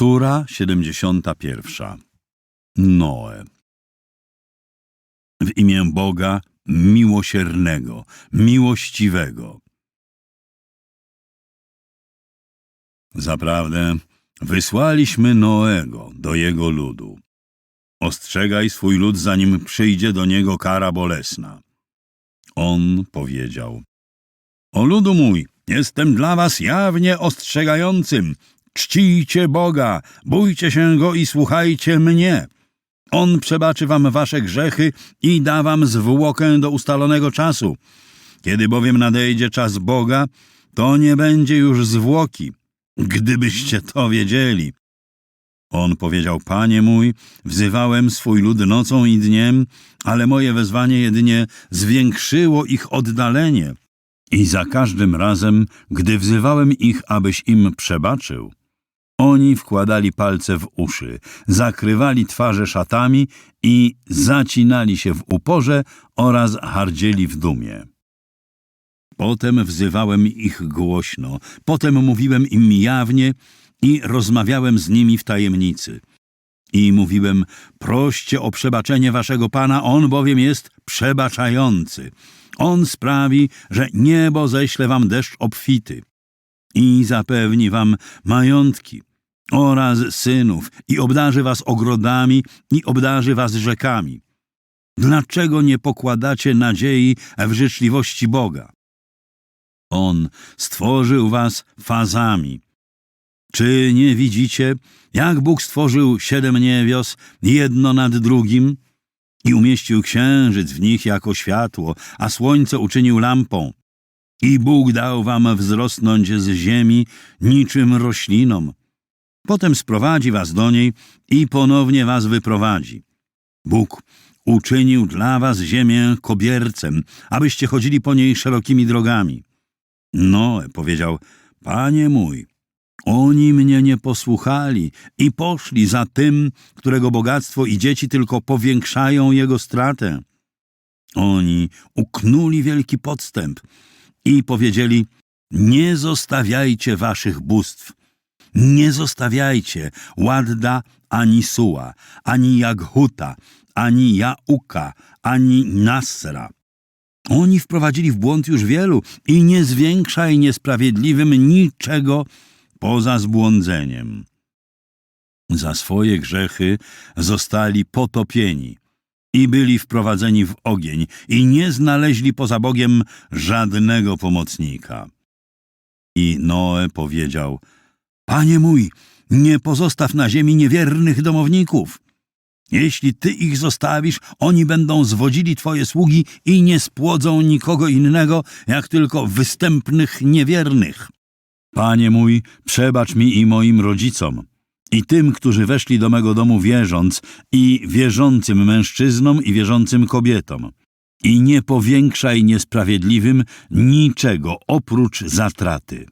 Sura 71. Noe. W imię Boga miłosiernego, miłościwego. Zaprawdę wysłaliśmy Noego do jego ludu. Ostrzegaj swój lud, zanim przyjdzie do niego kara bolesna. On powiedział: O ludu mój, jestem dla was jawnie ostrzegającym. Czcijcie Boga, bójcie się Go i słuchajcie mnie. On przebaczy wam wasze grzechy i da wam zwłokę do ustalonego czasu. Kiedy bowiem nadejdzie czas Boga, to nie będzie już zwłoki, gdybyście to wiedzieli. On powiedział, Panie mój, wzywałem swój lud nocą i dniem, ale moje wezwanie jedynie zwiększyło ich oddalenie. I za każdym razem, gdy wzywałem ich, abyś im przebaczył, oni wkładali palce w uszy, zakrywali twarze szatami i zacinali się w uporze oraz hardzieli w dumie. Potem wzywałem ich głośno, potem mówiłem im jawnie i rozmawiałem z nimi w tajemnicy. I mówiłem, proście o przebaczenie waszego Pana, On bowiem jest przebaczający. On sprawi, że niebo ześle wam deszcz obfity i zapewni wam majątki oraz synów i obdarzy was ogrodami i obdarzy was rzekami. Dlaczego nie pokładacie nadziei w życzliwości Boga? On stworzył was fazami. Czy nie widzicie, jak Bóg stworzył siedem niewios, jedno nad drugim, i umieścił księżyc w nich jako światło, a słońce uczynił lampą? I Bóg dał wam wzrosnąć z ziemi niczym roślinom. Potem sprowadzi was do niej i ponownie was wyprowadzi. Bóg uczynił dla was ziemię kobiercem, abyście chodzili po niej szerokimi drogami. Noe powiedział, Panie mój, oni mnie nie posłuchali i poszli za tym, którego bogactwo i dzieci tylko powiększają jego stratę. Oni uknuli wielki podstęp i powiedzieli, nie zostawiajcie waszych bóstw, nie zostawiajcie Ładda ani Suła, ani Jaghuta, ani Jauka, ani Nasra. Oni wprowadzili w błąd już wielu i nie zwiększaj niesprawiedliwym niczego poza zbłądzeniem. Za swoje grzechy zostali potopieni i byli wprowadzeni w ogień i nie znaleźli poza Bogiem żadnego pomocnika. I Noe powiedział, Panie mój, nie pozostaw na ziemi niewiernych domowników. Jeśli ty ich zostawisz, oni będą zwodzili twoje sługi i nie spłodzą nikogo innego, jak tylko występnych niewiernych. Panie mój, przebacz mi i moim rodzicom, i tym, którzy weszli do mego domu wierząc, i wierzącym mężczyznom i wierzącym kobietom. I nie powiększaj niesprawiedliwym niczego oprócz zatraty.